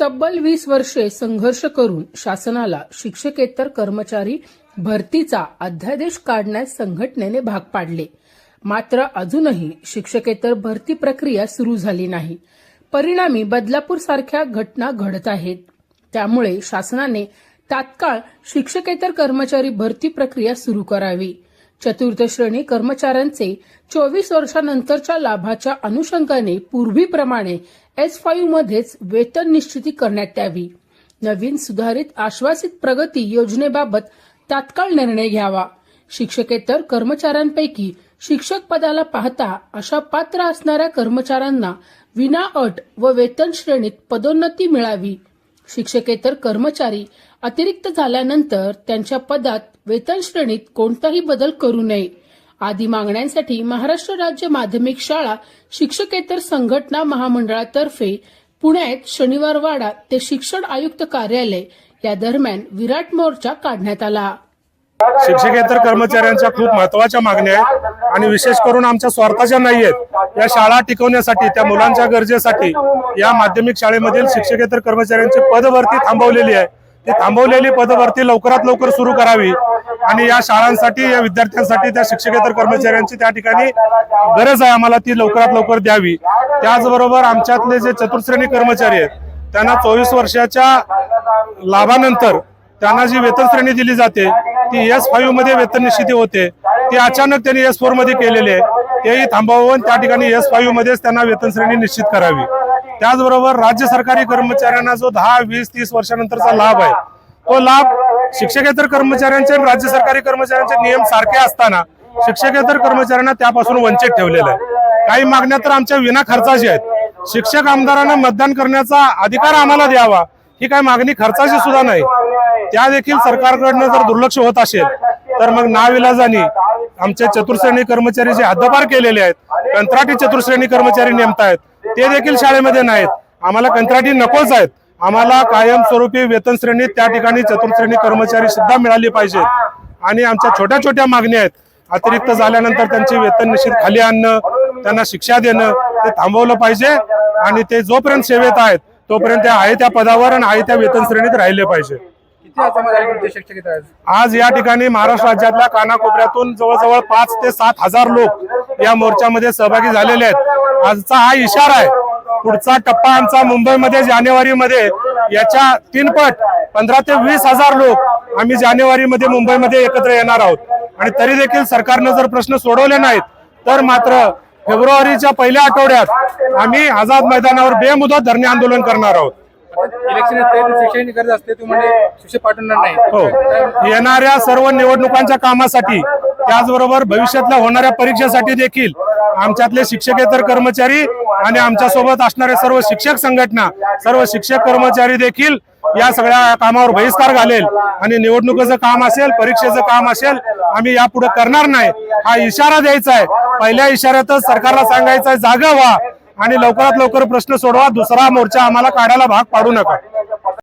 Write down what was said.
तब्बल वीस वर्षे संघर्ष करून शासनाला शिक्षकेतर कर्मचारी भरतीचा अध्यादेश काढण्यास संघटनेने भाग पाडले. मात्र अजूनही शिक्षकेतर भरती प्रक्रिया सुरू झाली नाही. परिणामी बदलापूर सारख्या घटना घडत आहेत. त्यामुळे शासनाने तात्काळ शिक्षकेतर कर्मचारी भरती प्रक्रिया सुरू करावी. चतुर्थ श्रेणी कर्मचाऱ्यांचे चोवीस वर्षानंतरच्या लाभाच्या अनुषंगाने पूर्वीप्रमाणे एस फाईव्ह मध्येच वेतन निश्चिती करण्यात यावी. नवीन सुधारित आश्वासित प्रगती योजनेबाबत तात्काळ निर्णय घ्यावा. शिक्षकेतर कर्मचाऱ्यांपैकी शिक्षक पदाला पाहता अशा पात्र असणाऱ्या कर्मचाऱ्यांना विना अट व वेतन श्रेणीत पदोन्नती मिळावी. शिक्षकेतर कर्मचारी अतिरिक्त झाल्यानंतर त्यांच्या पदात वेतन श्रेणीत कोणताही बदल करू नये. आदी मागण्यांसाठी महाराष्ट्र राज्य माध्यमिक शाळा शिक्षकेतर संघटना महामंडळातर्फे पुण्यात शनिवारवाडा ते शिक्षण आयुक्त कार्यालय या दरम्यान विराट मोर्चा काढण्यात आला. शिक्षकेतर कर्मचाऱ्यांच्या खूप महत्त्वाच्या मागण्या आहेत. आणि विशेष करून आमच्या स्वार्थाच्या नाही आहेत या शाळा टिकवण्यासाठी त्या मुलांच्या गरजेसाठी या माध्यमिक शाळेमधील शिक्षकेतर कर्मचाऱ्यांची पदभरती थांबवलेली आहे. ती थांबवलेली पदभरती लवकरात लवकर सुरू करावी आणि या शाळांसाठी या विद्यार्थ्यांसाठी त्या शिक्षकेतर कर्मचाऱ्यांची त्या ठिकाणी गरज आहे. आम्हाला ती लवकरात लवकर द्यावी. त्याचबरोबर आमच्यातले जे चतुर्श्रेणी कर्मचारी आहेत त्यांना चोवीस वर्षाच्या लाभानंतर त्यांना जी वेतन श्रेणी दिली जाते ती एस फाईव्हमध्ये वेतन निश्चिती होते. ते अचानक त्यांनी एस फोरमध्ये केलेले आहे तेही थांबवून त्या ठिकाणी एस फाईव्ह मध्येच त्यांना वेतन श्रेणी निश्चित करावी. त्याचबरोबर राज्य सरकारी कर्मचाऱ्यांना जो दहा वीस तीस वर्षानंतरचा लाभ आहे तो लाभ शिक्षकेतर कर्मचाऱ्यांचे राज्य सरकारी कर्मचाऱ्यांचे नियम सारखे असताना शिक्षकेतर कर्मचाऱ्यांना त्यापासून वंचित ठेवलेलं आहे. काही मागण्या तर आमच्या विना खर्चाची आहेत. शिक्षक आमदारांना मतदान करण्याचा अधिकार आम्हाला द्यावा ही काही मागणी खर्चाची सुद्धा नाही. त्या देखील सरकारकडनं जर दुर्लक्ष होत असेल तर मग नाविलाजानी आमचे चतुर्श्रेणी कर्मचारी जे हद्दपार केलेले आहेत कंत्राटी चतुर्श्रेणी कर्मचारी नेमतायत ते देखील शाळेमध्ये नाहीत. आम्हाला कंत्राटी नकोच आहेत. आम्हाला कायमस्वरूपी वेतन श्रेणी त्या ठिकाणी चतुर्श्रेणी कर्मचारी सुद्धा मिळाली पाहिजे आणि आमच्या छोट्या छोट्या मागण्या आहेत. अतिरिक्त झाल्यानंतर त्यांची वेतन निश्चित खाली आणणं त्यांना शिक्षा देणं ते थांबवलं पाहिजे. आणि ते जोपर्यंत सेवेत आहेत तोपर्यंत ते आहे त्या पदावर आणि आहे त्या वेतन श्रेणीत राहिले पाहिजे. आज या ठिकाणी महाराष्ट्र राज्यातल्या कानाकोपऱ्यातून जवळजवळ पाच ते सात हजार लोक या मोर्चामध्ये सहभागी झालेले आहेत. आजचा हा इशारा आहे. पुढचा टप्पा आमचा मुंबईमध्ये जानेवारीमध्ये याच्या तीन पट पंधरा ते वीस हजार लोक आम्ही जानेवारीमध्ये मुंबईमध्ये एकत्र येणार आहोत. आणि तरी देखील सरकारनं जर प्रश्न सोडवले नाहीत तर मात्र फेब्रुवारीच्या पहिल्या आठवड्यात आम्ही आझाद मैदानावर बेमुदत धरणे आंदोलन करणार आहोत. इलेक्शन शिक्षण गरज असते तू म्हणजे शिक्षक पाठवणार नाही. हो. येणाऱ्या सर्व निवडणुकांच्या कामासाठी त्याचबरोबर भविष्यातल्या होणाऱ्या परीक्षेसाठी देखील आमच्यातले शिक्षकेतर कर्मचारी आणि आमच्यासोबत असणारे सर्व शिक्षक संघटना सर्व शिक्षक कर्मचारी देखील या सगळ्या कामावर बहिष्कार घालेल. आणि निवडणुकीचं काम असेल परीक्षेचं काम असेल आम्ही यापुढे करणार नाही. हा इशारा द्यायचा आहे. पहिल्या इशाऱ्यातच सरकारला सांगायचं आहे जागा व्हा. आणि लवकरात लवकर प्रश्न सोडवा. दुसरा मोर्चा आम्हाला काढायला भाग पाडू नका.